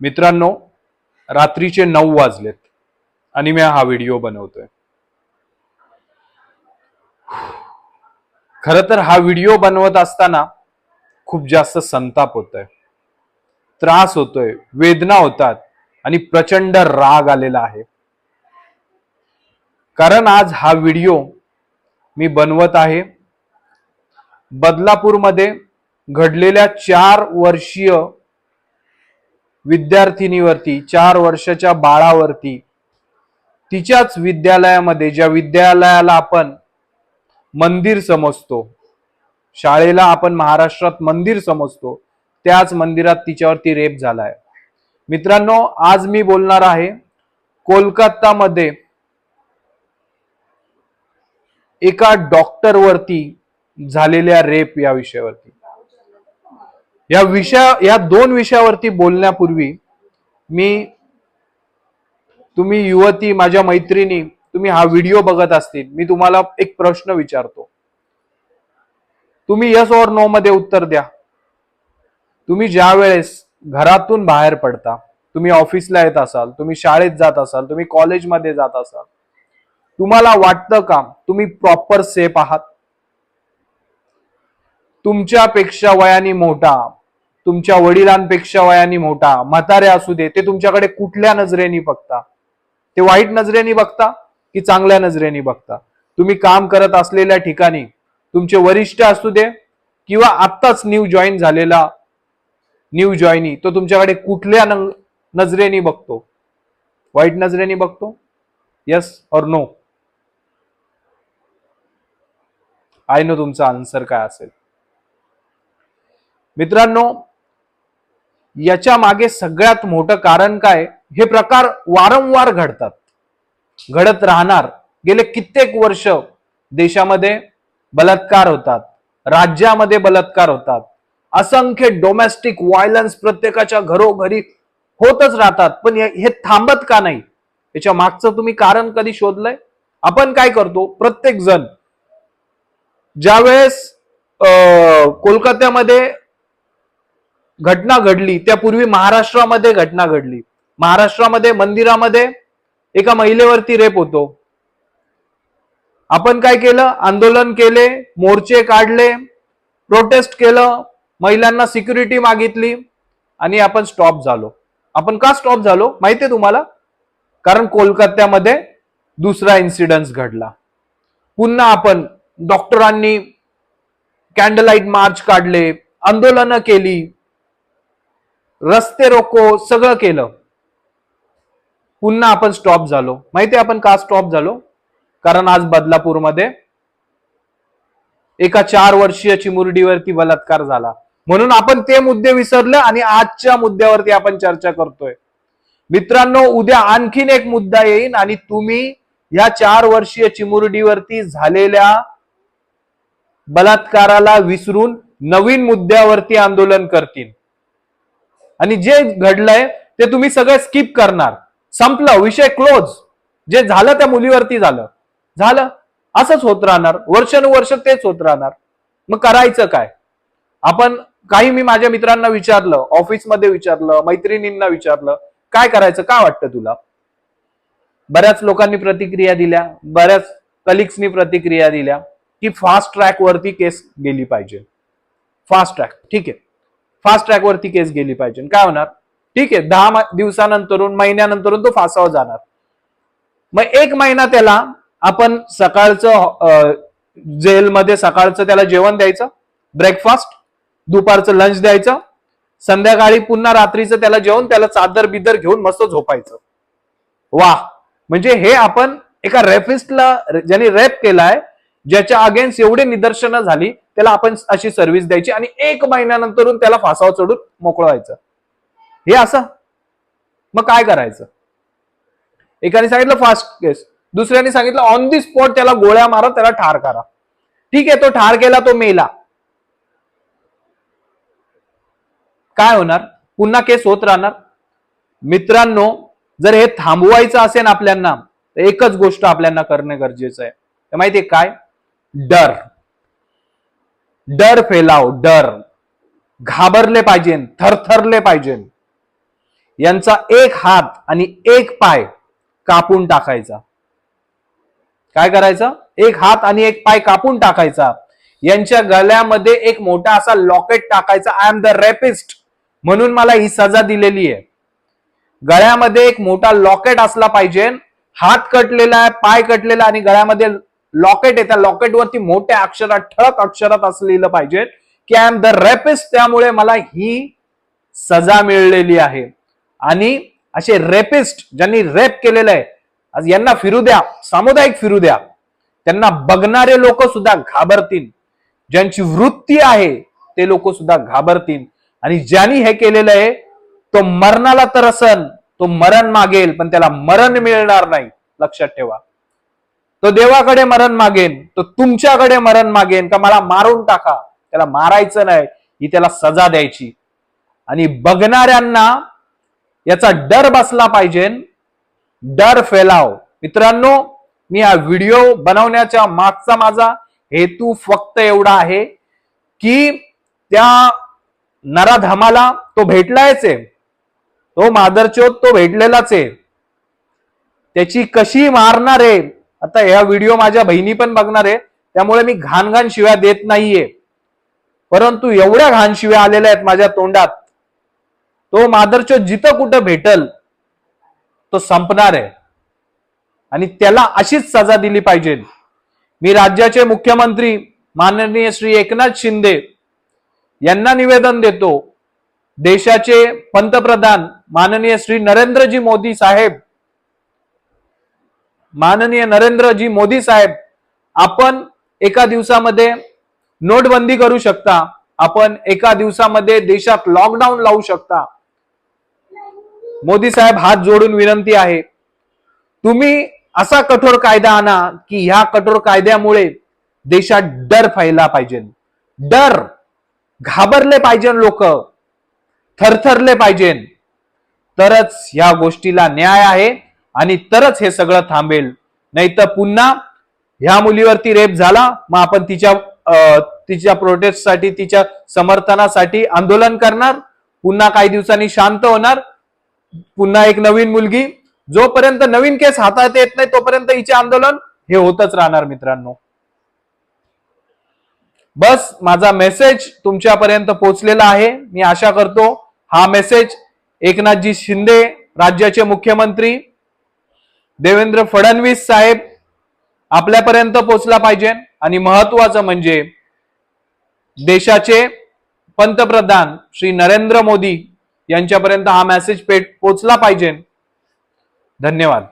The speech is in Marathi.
मित्रांनो रात्रीचे नऊ वाजलेत आणि मी हा व्हिडिओ बनवतोय. खर तर हा व्हिडिओ बनवत असताना खूप जास्त संताप होतोय. त्रास होतोय वेदना होतात आणि प्रचंड राग आलेला आहे. कारण आज हा व्हिडिओ मी बनवत आहे. बदलापूरमध्ये घडलेल्या चार वर्षीय विद्यार्थिनीवरती चार वर्षाच्या बाळावरती तिच्याच विद्यालयामध्ये ज्या विद्यालयाला आपण मंदिर समजतो शाळेला आपण महाराष्ट्रात मंदिर समजतो त्याच मंदिरात तिच्यावरती रेप झालाय. मित्रांनो आज मी बोलणार आहे कोलकातामध्ये एका डॉक्टर वरती झालेल्या रेप या विषयावरती. या विषया या दोन विषयावरती बोलण्यापूर्वी मी तुम्ही युवती माझ्या मैत्रिणी तुम्ही हा व्हिडिओ बघत असतील मी तुम्हाला एक प्रश्न विचारतो. तुम्ही यस और नो मध्ये उत्तर द्या. तुम्ही ज्या वेळेस घरातून बाहेर पडता तुम्ही ऑफिसला येत असाल तुम्ही शाळेत जात असाल तुम्ही कॉलेजमध्ये जात असाल तुम्हाला वाटतं का तुम्ही प्रॉपर सेफ आहात? तुमच्यापेक्षा वयाने मोठा तुमच्या वडिलांपेक्षा वयाने मोठा म्हातारे असू दे ते तुमच्याकडे कुठल्या नजरेने बघता? ते वाईट नजरेने बघता की चांगल्या नजरेने बघता? तुम्ही काम करत असलेल्या ठिकाणी तुमचे वरिष्ठ असू दे किंवा आत्ताच न्यू जॉईन झालेला न्यू जॉईनी तो तुमच्याकडे कुठल्या नजरेने बघतो? वाईट नजरेने बघतो? यस और नो आय नो तुमचा आन्सर काय असेल. मित्रांनो याच्या मागे सगळ्यात मोठं कारण काय? हे प्रकार वारंवार घडतात. घडत राहणार. गेले कित्येक वर्ष देशामध्ये बलात्कार होतात. राज्यामध्ये बलात्कार होतात. असंख्य डोमेस्टिक व्हायलन्स प्रत्येकाच्या घरोघरी होतच राहतात. पण हे थांबत का नाही? याच्या मागचं तुम्ही कारण कधी शोधलंय? आपण काय करतो? प्रत्येक जण ज्यावेळेस अं, कोलकात्यामध्ये घटना घडली त्यापूर्वी महाराष्ट्रामध्ये घटना घडली. महाराष्ट्रामध्ये मंदिरामध्ये एका महिलेवरती रेप होतो. आपण काय केलं? आंदोलन केले मोर्चे काढले प्रोटेस्ट केलं महिलांना सिक्युरिटी मागितली आणि आपण स्टॉप झालो. आपण का स्टॉप झालो? माहितीये तुम्हाला? कारण कोलकात्यामध्ये दुसरा इन्सिडन्स घडला. पुन्हा आपण डॉक्टरांनी कॅन्डलाइट मार्च काढले आंदोलनं केली. रस्ते रोको सगळं केलं. पुन्हा आपण स्टॉप झालो. माहिती आपण का स्टॉप झालो? कारण आज बदलापूरमध्ये एका चार वर्षीय चिमुरडीवरती बलात्कार झाला. म्हणून आपण ते मुद्दे विसरले आणि आजच्या मुद्द्यावरती आपण चर्चा करतोय. मित्रांनो उद्या आणखीन एक मुद्दा येईन आणि तुम्ही या चार वर्षीय चिमुरडीवरती झालेल्या बलात्काराला विसरून नवीन मुद्द्यावरती आंदोलन करतील. आणि जे घडलंय ते तुम्ही सगळं स्किप करणार. संपलं विषय क्लोज जे झालं त्या मुलीवरती झालं. झालं. असंच होत राहणार. वर्षानुवर्ष तेच होत राहणार. मग करायचं काय? आपण काही मी माझ्या मित्रांना विचारलं ऑफिसमध्ये विचारलं मैत्रिणींना विचारलं काय करायचं काय वाटतं तुला? बऱ्याच लोकांनी प्रतिक्रिया दिल्या. बऱ्याच कलिग्सनी प्रतिक्रिया दिल्या की फास्ट ट्रॅक वरती केस गेली पाहिजे. फास्ट ट्रॅक ठीक आहे. फास्ट ट्रॅक वरती केस गेली पाहिजे. काय होणार? ठीक आहे दहा दिवसानंतरून महिन्यानंतरून तो फासावर जाणार. मग एक महिना त्याला आपण सकाळचं अं, जेलमध्ये सकाळचं त्याला जेवण द्यायचं ब्रेकफास्ट दुपारचं लंच द्यायचं संध्याकाळी पुन्हा रात्रीचं त्याला जेवण त्याला चादर बिदर घेऊन मस्त झोपायचं. वा! म्हणजे हे आपण एका रेपिस्टला ज्याने रेप केलाय ज्याच्या अगेन्स्ट एवढे निदर्शनं झाली त्याला आपण अशी सर्व्हिस द्यायची आणि एक महिन्यानंतरून त्याला फासावर चढून मोकळं व्हायचं हे असं. मग काय करायचं? एकाने सांगितलं फास्ट केस दुसऱ्याने सांगितलं ऑन दी स्पॉट त्याला गोळ्या मारा त्याला ठार करा. ठीक आहे तो ठार केला तो मेला. काय होणार? पुन्हा केस होत राहणार. मित्रांनो जर हे थांबवायचं असेल आपल्यांना तर एकच गोष्ट आपल्याला करणं गरजेचं आहे. तर माहितीये काय? डर. डर फैलाव डर. घाबरले पाहिजे थरथरले पाहिजे. यांचा एक हात आणि एक पाय कापून टाकायचा. काय करायचं? एक हात आणि एक पाय कापून टाकायचा. यांच्या गळ्यामध्ये एक मोठा असा लॉकेट टाकायचा. आय एम द रेपिस्ट म्हणून मला ही सजा दिलेली आहे. गळ्यामध्ये एक मोठा लॉकेट असला पाहिजे. हात कटलेला आहे पाय कटलेला आणि गळ्यामध्ये लॉकेट आहे. त्या लॉकेट वरती मोठ्या अक्षरात ठळक अक्षरात असं लिहिलं पाहिजे की आय एम द रेपिस्ट त्यामुळे मला ही सजा मिळलेली आहे. आणि असे रेपिस्ट ज्यांनी रेप केलेलं आहे आज यांना फिरू द्या. सामुदायिक फिरू द्या. त्यांना बघणारे लोक सुद्धा घाबरतील. ज्यांची वृत्ती आहे ते लोक सुद्धा घाबरतील. आणि ज्यांनी हे केलेलं आहे तो मरणाला तर असन तो मरण मागेल पण त्याला मरण मिळणार नाही. लक्षात ठेवा. तो देवाकडे मरण मागेन तो तुमच्याकडे मरण मागेन का मला मारून टाका? त्याला मारायचं नाही ही त्याला सजा द्यायची. आणि बघणाऱ्यांना याचा डर बसला पाहिजे डर फैलाव. मित्रांनो मी हा व्हिडिओ बनवण्याच्या मागचा माझा हेतू फक्त एवढा आहे की त्या नराधमाला तो भेटलायच आहे. तो मादरचोत तो भेटलेलाच आहे. त्याची कशी मारणार आहे आता ह्या व्हिडिओ माझ्या बहिणी पण बघणार आहे. त्यामुळे मी घाण घाण शिव्या देत नाहीये. परंतु एवढ्या घाण शिव्या आलेल्या आहेत माझ्या तोंडात. तो मादरचो जिथं कुठं भेटल तो संपणार आहे. आणि त्याला अशीच सजा दिली पाहिजे. मी राज्याचे मुख्यमंत्री माननीय श्री एकनाथ शिंदे यांना निवेदन देतो. देशाचे पंतप्रधान माननीय श्री नरेंद्रजी मोदी साहेब माननीय नरेंद्रजी मोदी साहेब आपण एका दिवसामध्ये नोटबंदी करू शकता. आपण एका दिवसामध्ये देशात लॉकडाऊन लावू शकता. मोदी साहेब हात जोडून विनंती आहे तुम्ही असा कठोर कायदा आणा की ह्या कठोर कायद्यामुळे देशात डर फैला पाहिजे. डर घाबरले पाहिजे लोक थरथरले पाहिजे. तरच या गोष्टीला न्याय आहे. आणि तरच हे सगळं थांबेल. नाही तर पुन्हा ह्या मुलीवरती रेप झाला मग आपण तिच्या अं, तिच्या प्रोटेस्टसाठी तिच्या समर्थनासाठी आंदोलन करणार पुन्हा काही दिवसांनी शांत होणार पुन्हा एक नवीन मुलगी. जोपर्यंत नवीन केस हातात येत नाही तोपर्यंत हिचे आंदोलन हे होतच राहणार मित्रांनो. बस माझा मेसेज तुमच्यापर्यंत पोहोचलेला आहे. मी आशा करतो हा मेसेज एकनाथजी शिंदे राज्याचे मुख्यमंत्री देवेंद्र फडणवीस साहेब आपल्यापर्यंत पोहोचला पाहिजे. आणि महत्वाचं म्हणजे देशाचे पंतप्रधान श्री नरेंद्र मोदी यांच्यापर्यंत हा मेसेज पेट पोचला पाहिजे. धन्यवाद.